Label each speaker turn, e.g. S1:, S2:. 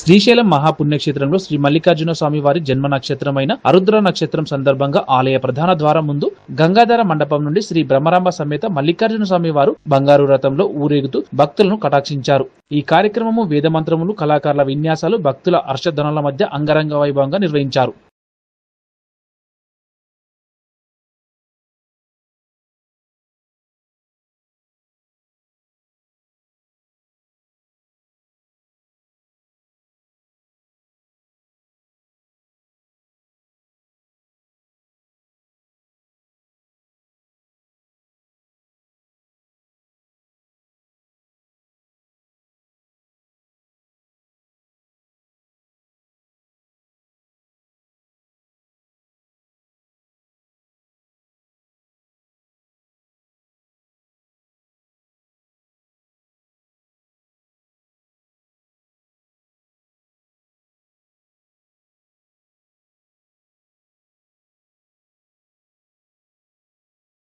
S1: శ్రీశైలం మహాపుణ్యక్షేత్రంలో శ్రీ మల్లికార్జున స్వామి వారి జన్మ నక్షత్రమైన అరుద్ర నక్షత్రం సందర్భంగా ఆలయ ప్రధాన ద్వారం ముందు గంగాధర మండపం నుండి శ్రీ బ్రహ్మరాంబ సమేత మల్లికార్జున స్వామి వారు బంగారు రథంలో ఊరేగుతూ భక్తులను కటాక్షించారు. ఈ కార్యక్రమము వేదమంత్రములు కళాకారుల విన్యాసాలు భక్తుల హర్షధనుల మధ్య అంగరంగ వైభవంగా నిర్వహించారు.